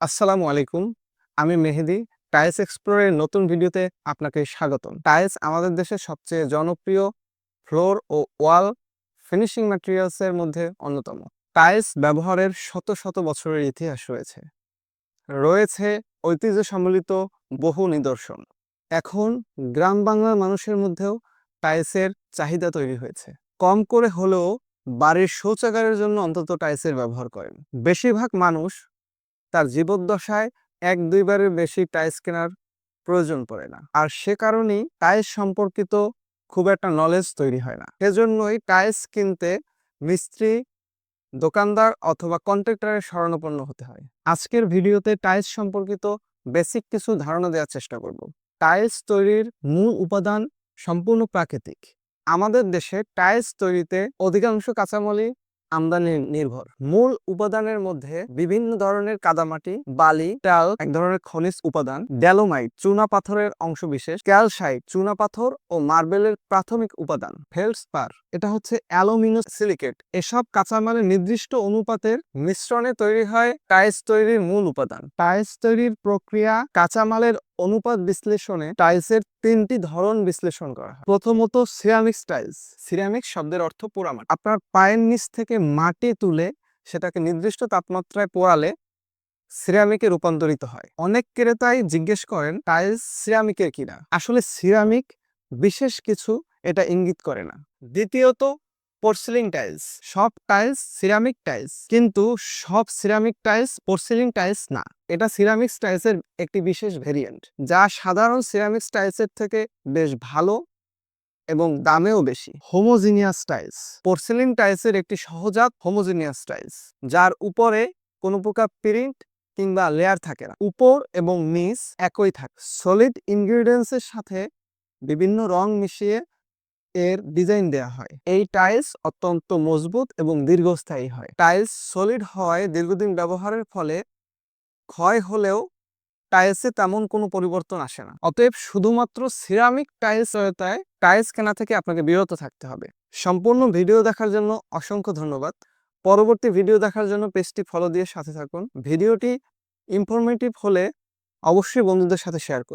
আসসালামু আলাইকুম। আমি মেহেদি। টাইলস এক্সপ্লোরের নতুন ভিডিওতে আপনাকে স্বাগতম। টাইলস আমাদের দেশের সবচেয়ে জনপ্রিয় ফ্লোর ও ওয়াল ফিনিশিং ম্যাটেরিয়ালসের মধ্যে অন্যতম। টাইলস ব্যবহারের শত শত বছরের ইতিহাস রয়েছে। রয়েছে ঐতিহ্য সম্বলিত বহু নিদর্শন। এখন গ্রাম বাংলার মানুষের মধ্যেও টাইলসের চাহিদা তৈরি হয়েছে। কম করে হলেও বাড়ির শৌচাগারের জন্য অন্তত টাইলসের ব্যবহার করেন। বেশিরভাগ মানুষ তার জীবদ্দশায় এক দুইবারের বেশি টাইলস কেনার প্রয়োজন পড়ে না। আর সে কারণেই টাইলস সম্পর্কিত খুব একটা নলেজ তৈরি হয় না। সেজন্যই টাইলস কিনতে মিস্ত্রি, দোকানদার অথবা কন্ট্রাক্টরের শরণাপন্ন হতে হয়। আজকের ভিডিওতে টাইলস সম্পর্কিত বেসিক কিছু ধারণা দেওয়ার চেষ্টা করব। টাইলস তৈরির মূল উপাদান সম্পূর্ণ প্রাকৃতিক। আমাদের দেশে টাইলস তৈরিতে অধিকাংশ কাঁচামালই আমদানি নির্ভর। মূল উপাদানের মধ্যে বিভিন্ন ধরনের কাদামাটি, বালি টাল এক ধরনের খনিজ উপাদান, ড্যালোমাইট, চুনা পাথরের অংশবিশেষ, ক্যালসাইট, চুনা পাথর ও মার্বেলের প্রাথমিক উপাদান ফেল্ডস্পার এটা হচ্ছে অ্যালুমিনো সিলিকেট। এসব কাঁচামালের নির্দিষ্ট অনুপাতের মিশ্রণে তৈরি হয় টাইলস তৈরির মূল উপাদান। টাইলস তৈরির প্রক্রিয়া কাঁচামালের অনুপাত বিশ্লেষণে টাইলসের তিনটি ধরন বিশ্লেষণ করা হয়। প্রথমত সিরামিক টাইলস। সিরামিক শব্দের অর্থ পোড়ামাটি। আপনার পায়ের নিচ থেকে মাটি তুলে সেটাকে নির্দিষ্ট তাপমাত্রায় পোড়ালে সিরামিকে রূপান্তরিত হয়। অনেক ক্রেতাই জিজ্ঞেস করেন, টাইলস সিরামিকের কিনা আসলে সিরামিক বিশেষ কিছু এটা ইঙ্গিত করে না। দ্বিতীয়ত পোর্সিলিং টাইলস সব টাইলস সিরামিক টাইলস কিন্তু সব সিরামিক টাইলস পোর্সিলিং টাইলস না। এটা সিরামিক টাইলসের একটি বিশেষ ভেরিয়েন্ট যা সাধারণ সিরামিক টাইলসের থেকে বেশ ভালো এবং দামেও বেশি। হোমোজিনিয়াস টাইলস পোর্সিলিন টাইলসের একটি সহজাত হোমোজিনিয়াস টাইলস যার উপরে কোনো প্রকার প্রিন্ট কিংবা লেয়ার থাকে না। উপর এবং নিচ একই থাকে। সলিড ইনগ্রিডিয়েন্টসের সাথে বিভিন্ন রং মিশিয়ে এর ডিজাইন দেওয়া হয়। এই টাইলস অত্যন্ত মজবুত এবং দীর্ঘস্থায়ী হয়। টাইলস সলিড হওয়ায় দীর্ঘদিন ব্যবহারের ফলে ক্ষয় হলেও টাইলসে তেমন কোনো পরিবর্তন আসে না। অতএব শুধুমাত্র সিরামিক টাইলস সহায়তায় টাইলস কেনা থেকে আপনাকে বিরত থাকতে হবে। সম্পূর্ণ ভিডিও দেখার জন্য অসংখ্য ধন্যবাদ। পরবর্তী ভিডিও দেখার জন্য পেজটি ফলো দিয়ে সাথে থাকুন। ভিডিওটি ইনফরমেটিভ হলে অবশ্যই বন্ধুদের সাথে শেয়ার করুন।